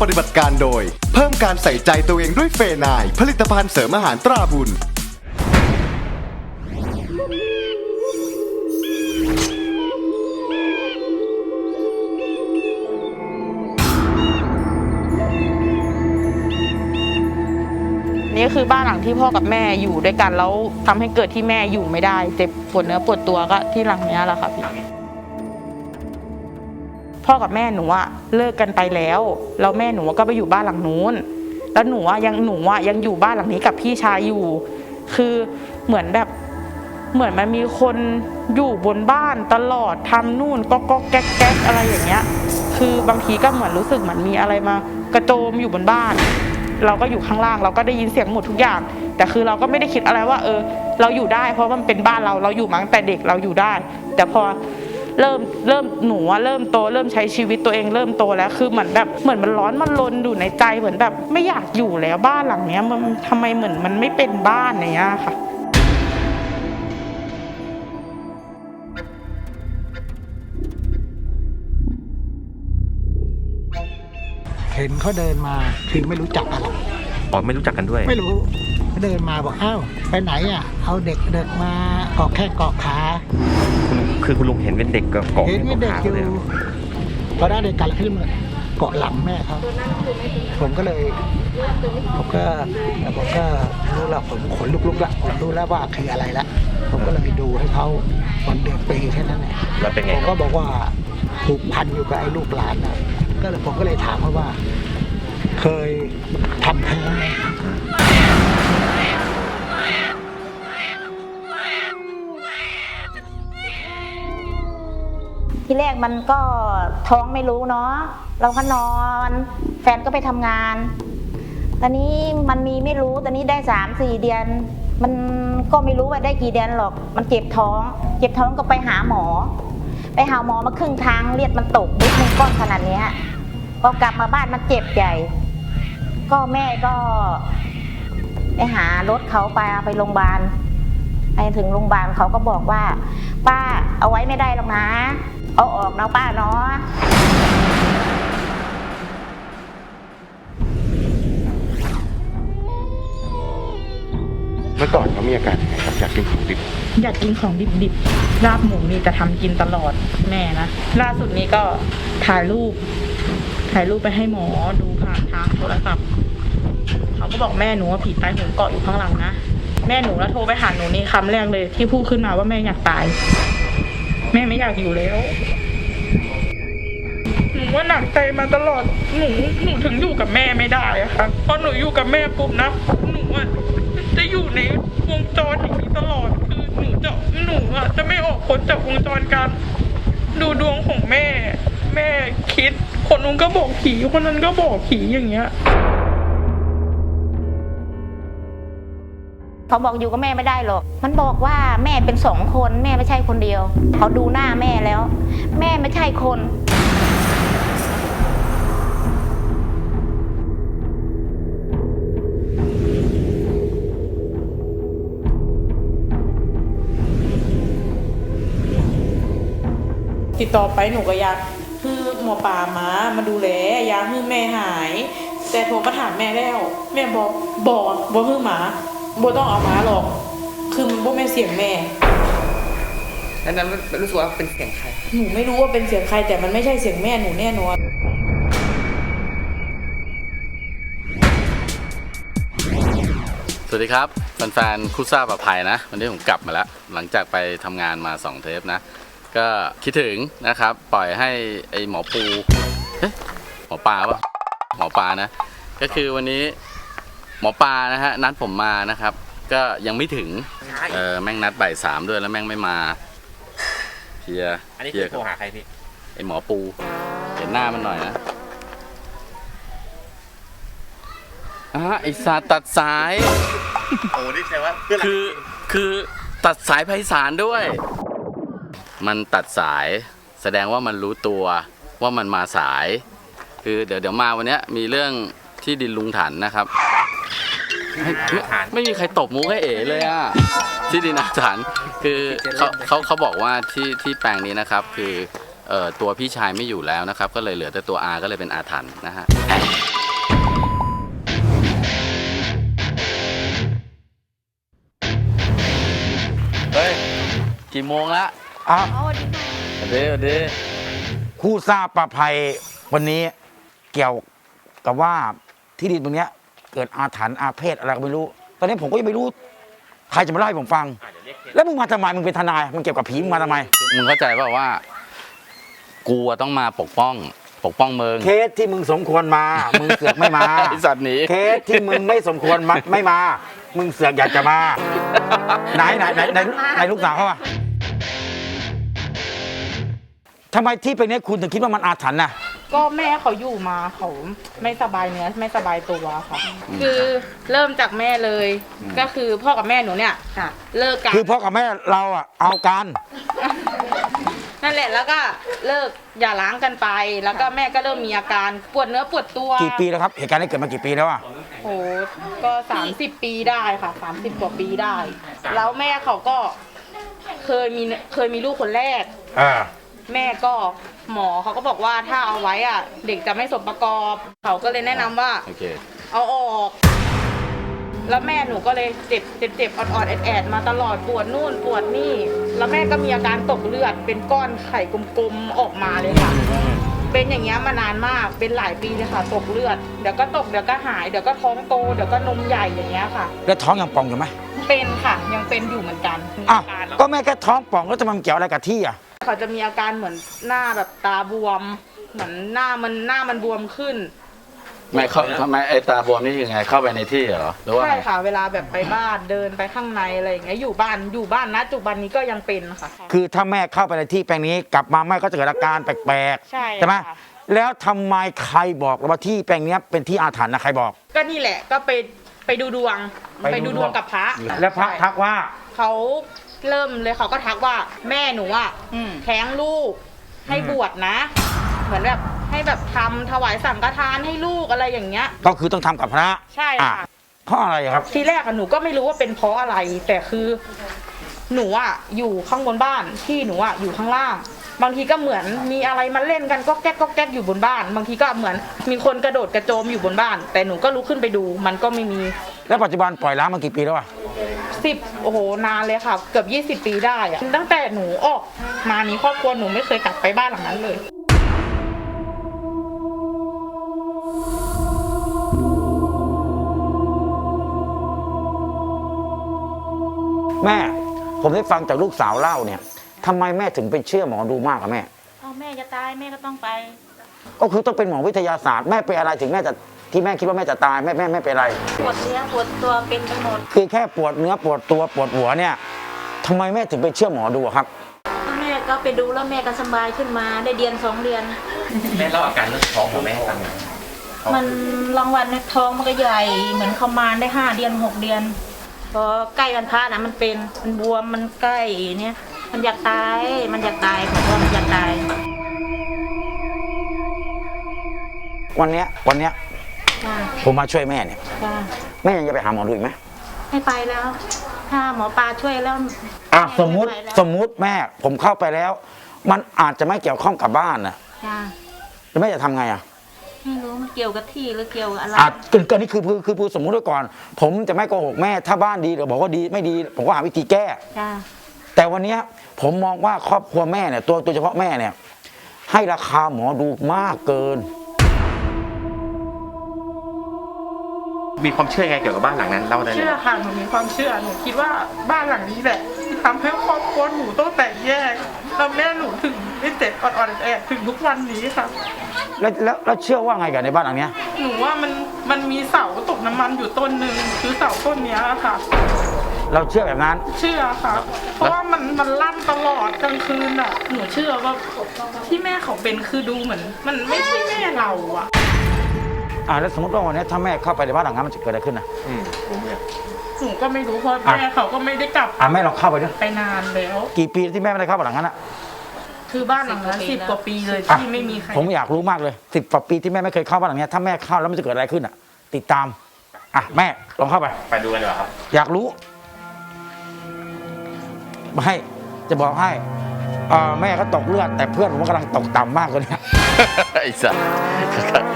ปฏิบัติการโดย เพิ่มการใส่ใจตัวเองด้วยเฟนาย ผลิตภัณฑ์เสริมอาหารตราบุญ นี่คือบ้านหลังที่พ่อกับแม่อยู่ด้วยกันแล้วทำให้เกิดที่แม่อยู่ไม่ได้ เจ็บปวดเนื้อปวดตัวก็ที่หลังเนี้ยแหละค่ะพี่ พ่อกับแม่หนูอะเลิกกันไปแล้วแล้วแม่หนูก็ไปอยู่บ้านหลังนู้น แล้วหนูอะยังหนูอะยังอยู่บ้านหลังนี้กับพี่ชายอยู่ คือเหมือนแบบเหมือนมันมีคนอยู่บนบ้านตลอดทำนู่นก็ก็แก๊กแก๊กอะไรอย่างเงี้ย คือบางทีก็เหมือนรู้สึกเหมือนมีอะไรมากระโจมอยู่บนบ้าน เราก็อยู่ข้างล่างเราก็ได้ยินเสียงหมดทุกอย่าง แต่คือเราก็ไม่ได้คิดอะไรว่า เออ เราอยู่ได้ เพราะมันเป็นบ้านเราเราอยู่มั้งแต่เด็กเราอยู่ได้ แต่พอ เริ่มเริ่มหนูว่าเริ่มโต เริ่มใช้ชีวิตตัวเองเริ่มโตแล้วคือเหมือนแบบเหมือนมันร้อนมันรนอยู่ในใจเหมือนแบบไม่อยากอยู่แล้วบ้านหลังเนี้ยมันทำไมเหมือนมันไม่เป็นบ้านอย่างเงี้ยค่ะเห็นเขาเดินมาคือไม่รู้จักอะไรอ๋อไม่รู้จักกันด้วย ไม่รู้ เขาเดินมาบอกอ้าวไปไหนอะ เอาเด็กเด็กมาเกาะแค่เกาะขาคุณคือคุณลุงเห็นเป็นเด็กก็เกาะเห็นมีเด็กอยู่เลยพอได้เด็กกันขึ้นมาเกาะหลังแม่เขาผมก็เลยผมก็ผมก็รู้แล้วผมขนลุกๆละผมรู้แล้วว่าคืออะไรละผมก็เลยดูให้เขาวันเดือนปีแค่นั้นแหละแล้วเป็นไงผมคก็รับบอกว่าผูกพันอยู่กับไอ้ลูกหลานนะก็เลยผมก็เลยถามเขาว่า เคยทำแท้งไหม ที่แรกมันก็ท้องไม่รู้เนาะเราก็นอน แฟนก็ไปทำงาน ตอนนี้มันมีไม่รู้ตอนนี้ได้สามสี่เดือน มันก็ไม่รู้ว่าได้กี่เดือนหรอก มันเจ็บท้อง เจ็บท้องก็ไปหาหมอ ไปหาหมอมาครึ่งทางเลือดมันตกนิดนึงก้อนขนาดเนี้ยพอกลับมาบ้านมันเจ็บใหญ่ ก็แม่ก็ไปหารถเขาไปไปโรงพยาบาลไปถึงโรงพยาบาลเขาก็บอกว่า ป้าเอาไว้ไม่ได้หรอกนะ เอาออกนะป้าเนาะเมื่อก่อนเขามีอาการยังไงครับอยากกินของดิบอยากกินของดิบๆลาบหมูมีแต่ทำกินตลอดแม่นะ ล่าสุดนี้ก็ถ่ายรูป ถ่ายรูปไปให้หมอดูผ่านทางโทรศัพท์ เขาก็บอกแม่หนูว่าผีตายโหงเกาะอยู่ข้างหลังนะ แม่หนูแล้วโทรไปหาหนูนี่คำแรกเลยที่พูดขึ้นมาว่าแม่อยากตาย แม่ไม่อยากอยู่แล้ว หนูว่าหนักใจมาตลอด หนูหนูถึงอยู่กับแม่ไม่ได้อะค่ะเพราะหนูอยู่กับแม่ปุ๊บนะ หนูอะจะอยู่ในวงจรอย่างนี้ตลอด คือหนูจะหนูอะจะไม่ออกพ้นจากวงจรการดูดวงของแม่ แม่คิด คนนู้นก็บอกผีคนนั้นก็บอกผีอย่างเงี้ย เขาบอกอยู่กับแม่ไม่ได้หรอก มันบอกว่าแม่เป็นสองคนแม่ไม่ใช่คนเดียว เขาดูหน้าแม่แล้ว แม่ไม่ใช่คนติดต่อไปหนูก็อยากคือหมอป่ามามาดูแลอยากให้แม่หาย แต่โทรก็ถามแม่แล้ว แม่บอกบอกบอกคือหมา บต้องเอาหมาหรอก คือมันบ่แม่นเสียงแม่ แล้วนั้นรู้สึกว่าเป็นเสียงใคร หนูไม่รู้ว่าเป็นเสียงใครแต่มันไม่ใช่เสียงแม่หนูแน่นอน สวัสดีครับแฟนๆคู่ซ่าประภัยนะ วันนี้ผมกลับมาแล้ว หลังจากไปทำงานมา 2 เทปนะ ก็คิดถึงนะครับ ปล่อยให้ไอหมอปูเอ๊ะหมอปลาปะหมอปลานะ ก็คือวันนี้ หมอปลานะฮะนัดผมมานะครับ ก็ยังไม่ถึงใช่เออแม่งนัดบ่ายสามด้วยแล้วแม่งไม่มาเฮียอันนี้เฮีคืยอโทรหาใครพี่ ไอหมอปู เห็นหน้ามันหน่อยนะอะไอสาตัดสาย โอ้นี่แสดงว่าเพื่อนคือคือตัดสายไพศาลด้วย มันตัดสายแสดงว่ามันรู้ตัวว่ามันมาสาย คือเดี๋ยวเดี๋ยวมาวันเนี้ยมีเรื่องที่ดินลุงถันนะครับ ไม่ไม่ไม่มีใครตบมุกให้เอ๋เลยอะที่ดินอาถรรพ์คือเขาเขาเขาบอกว่าที่ที่แปลงนี้นะครับ คือเอ่อตัวพี่ชายไม่อยู่แล้วนะครับ ก็เลยเหลือแต่ตัวอาก็เลยเป็นอาถรรพ์นะฮะเฮ้ยกี่โมงละอะเดี๋ยวเดี๋ยวคู่ทราบประภัยวันนี้เกี่ยวกับว่าที่ดินตรงเนี้ย เกิดอาถรรพ์อาเพศอะไรก็ไม่รู้ ตอนนี้ผมก็ยังไม่รู้ ใครจะมาเล่าให้ผมฟังแล้วมึงมาทำไมมึงเป็นทนายมึงเกี่ยวกับผีมึงมาทำไม มึงเข้าใจเปล่าว่า กูอะต้องมาปกป้อง ปกป้องมึงเคสที่มึงสมควรมา มึงเสือกไม่มา ไอ้สัตว์หนีเคสที่มึงไม่สมควรมาไม่มา มึงเสือกอยากจะมา ไหนไหนไหนไหนไหนลูกสาวเขาอะทำไมที่เป็นเนี้ยคุณถึงคิดว่ามันอาถรรพ์น่ะ ก็แม่เขาอยู่มาเขาไม่สบายเนื้อไม่สบายตัวค่ะ คือเริ่มจากแม่เลย ก็คือพ่อกับแม่หนูเนี่ยเลิกกันคือพ่อกับแม่เราอะเอากันนั่นแหละแล้วก็เลิกอย่าล้างกันไป แล้วก็แม่ก็เริ่มมีอาการปวดเนื้อปวดตัวกี่ปีแล้วครับเหตุการณ์นี้เกิดมากี่ปีแล้วอะโอ้ก็ 30 ปีได้ค่ะ30กว่าปีได้ แล้วแม่เขาก็เคยมีเคยมีลูกคนแรกอ่า แม่ก็หมอเขาก็บอกว่าถ้าเอาไว้อะ เด็กจะไม่สมประกอบ เขาก็เลยแนะนำว่า โอเค เอาออก แล้วแม่หนูก็เลยเจ็บเจ็บเจ็บออดๆแอดแอดๆมาตลอดปวดนู่นปวดนี่ แล้วแม่ก็มีอาการตกเลือด เป็นก้อนไข่กลมๆออกมาเลยค่ะ เป็นอย่างเงี้ยมานานมาก เป็นหลายปีเลยค่ะ ตกเลือด เดี๋ยวก็ตก เดี๋ยวก็หาย เดี๋ยวก็ท้องโต เดี๋ยวก็นมใหญ่อย่างเงี้ยค่ะ แล้วท้องยังป่องอยู่ไหมเป็นค่ะ ยังเป็นอยู่เหมือนกันมีอ้าว อาการ ก็แม่แค่ท้องป่องแล้วจะมันเกี่ยวอะไรกับที่อะ เขาจะมีอาการเหมือนหน้าแบบตาบวม เหมือนหน้ามันหน้ามันบวมขึ้น ไม่เข้าทำไมไอ้ตาบวมนี่ยังไงเข้าไปในที่เหรอหรือว่าใช่ไงค่ะ เวลาแบบไปบ้านเดินไปข้างในอะไรอย่างเงี้ยอยู่บ้านอยู่บ้านนะจุบันนี้ก็ยังเป็นค่ะ คือถ้าแม่เข้าไปในที่แปลงนี้กลับมาแม่ก็จะเกิดอาการแปลกใช่ๆใช่ไหมค่ะ แล้วทำไมใครบอกว่าที่แปลงเนี้ยเป็นที่อาถรรพ์นะใครบอก ก็นี่แหละก็ไปไปดูดวงไปดูไปดูดดววงงกับพระแล้วพระใช่ทักว่าเขา เริ่มเลยเขาก็ทักว่าแม่หนูอะแท้งลูก ให้บวชนะ เหมือนแบบให้แบบทำถวายสังฆทานให้ลูกอะไรอย่างเงี้ย ก็คือต้องทำกับพระใช่อะค่ะ เพราะอะไรครับ ทีแรกอะหนูก็ไม่รู้ว่าเป็นเพราะอะไร แต่คือ หนูอะอยู่ข้างบนบ้านที่หนูอะอยู่ข้างล่าง บางทีก็เหมือนมีอะไรมาเล่นกันก็แก๊กก็แก๊กอยู่บนบ้าน บางทีก็เหมือนมีคนกระโดดกระโจมอยู่บนบ้าน แต่หนูก็ลุกขึ้นไปดู มันก็ไม่มี แล้วปัจจุบันปล่อยล้างมากี่ปีแล้วอะสิบโอ้โหนานเลยค่ะ เกือบยี่สิบปีได้อะตั้งแต่หนูออกมามีครอบครัวหนูไม่เคยกลับไปบ้านหลังนั้นเลย แม่ผมได้ฟังจากลูกสาวเล่าเนี่ยทำไมแม่ถึงเป็นเชื่อหมอดูมากอะแม่ เอาแม่จะตายแม่ก็ต้องไป ก็คือต้องเป็นหมอวิทยาศาสตร์แม่เป็นอะไรถึงแม่จะ ที่แม่คิดว่าแม่จะตายแม่แม่แม่เป็นอะไร ปวดเนื้อปวดตัวเป็นไปหมดคือแค่ปวดเนื้อปวดตัวปวดหัวเนี่ยทำไมแม่ถึงไปเชื่อหมอดูอะครับ แม่ก็ไปดูแล้วแม่ก็สบายขึ้นมาได้เดือนสองเดือน แม่เล่าอาการเรื่องท้องของแม่ให้ฟังหน่อยมันรางวัลในท้องมันก็ใหญ่ เหมือนเขามานได้ห้าเดือนหกเดือน พอใกล้วันพระนะมันเป็นมันบวมมันใกล้เนี่ย มันอยากตาย มันอยากตายผมว่ามันอยากตาย วันเนี้ยวันเนี้ย จ้าผมมาช่วยแม่เนี่ยจ้าแม่ยังจะไปหาหมอดูอีกไหมให้ไปแล้ว ถ้าหมอปลาช่วยแล้วอะแสมมุติไไหวแล้วสมมุติแม่ผมเข้าไปแล้ว มันอาจจะไม่เกี่ยวข้องกับบ้านนะจ้าแล้วแม่จะทำไงอะไม่รู้มันเกี่ยวกับที่หรือเกี่ยวกับอะไรอาจเกินเกินนี่คือคือคือคือสมมุติไว้ก่อน ผมจะไม่โกหกแม่ถ้าบ้านดีเดี๋ยวบอกว่าดีไม่ดี ผมก็หาวิธีแก้ จ้าแต่วันเนี้ยผมมองว่าครอบครัวแม่เนี่ยตัวตัวเฉพาะแม่เนี่ย ให้ราคาหมอดูมากเกิน มีความเชื่อยังไงเกี่ยวกับบ้านหลังนั้นเล่าได้ไหมเชื่อค่ะหนูมีความเชื่อหนูคิดว่าบ้านหลังนี้แหละที่ทำให้ครอบครัวหนูต้องแตกแยกแล้วแม่หนูถึงได้เจ็บอ่อนๆแอดๆถึงทุกวันนี้ค่ะ แล้วแล้วแล้วเชื่อว่าไงกันในบ้านหลังเนี้ย หนูว่ามันมันมีเสาตกน้ำมันอยู่ต้นหนึ่งคือเสาต้นเนี้ยค่ะ เราเชื่อแบบนั้น เชื่อค่ะ เพราะว่ามันมันลั่นตลอดกลางคืนอะ หนูเชื่อว่าที่แม่เขาเป็นคือดูเหมือน มันไม่ใช่แม่เราอะ อ่าแล้วสมมติว่าวันเนี้ยถ้าแม่เข้าไปในบ้านหลังนั้นมันจะเกิดอะไรขึ้นนะอืมผมเนี่ยหนูก็ไม่รู้เพราะแม่เขาก็ไม่ได้กลับอ่าแม่ลองเข้าไปด้วยไปนานแล้ว กี่ปีที่แม่ไม่ได้เข้าบ้านหลังนั้นอะคือบ้านหลังนั้นสิบกว่าปีเลยอะที่ไม่มีใครผมอยากรู้มากเลยสิบกว่าปีที่แม่ไม่เคยเข้าบ้านหลังเนี้ยถ้าแม่เข้าแล้วมันจะเกิดอะไรขึ้นอะ ติดตามอะแม่ลองเข้าไป ไปดูกันดีกว่าครับ อยากรู้ไม่จะบอกให้เอ่อแม่ก็ตกเลือด แต่เพื่อนผมกำลังตกต่ำมากกว่านี้ ไอ้สัส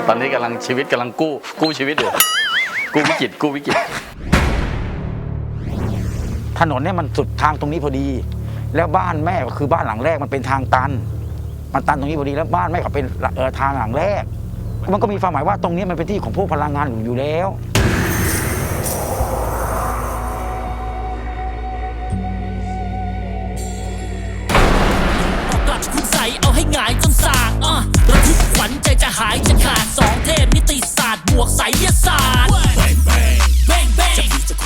ตอนนี้กำลังชีวิตกำลังกู้กู้ชีวิตอยู่กู้วิกฤตกู้วิกฤตถนนเนี่ยมันสุดทางตรงนี้พอดี แล้วบ้านแม่ก็คือบ้านหลังแรกมันเป็นทางตัน มันตันตรงนี้พอดีแล้วบ้านแม่ก็เป็นเออทางหลังแรก มันก็มีความหมายว่าตรงนี้มันเป็นที่ของพวกพลังงานอยู่แล้วายจะขาดสองเทพนิติศาสตร์บวกไสยศาสตร์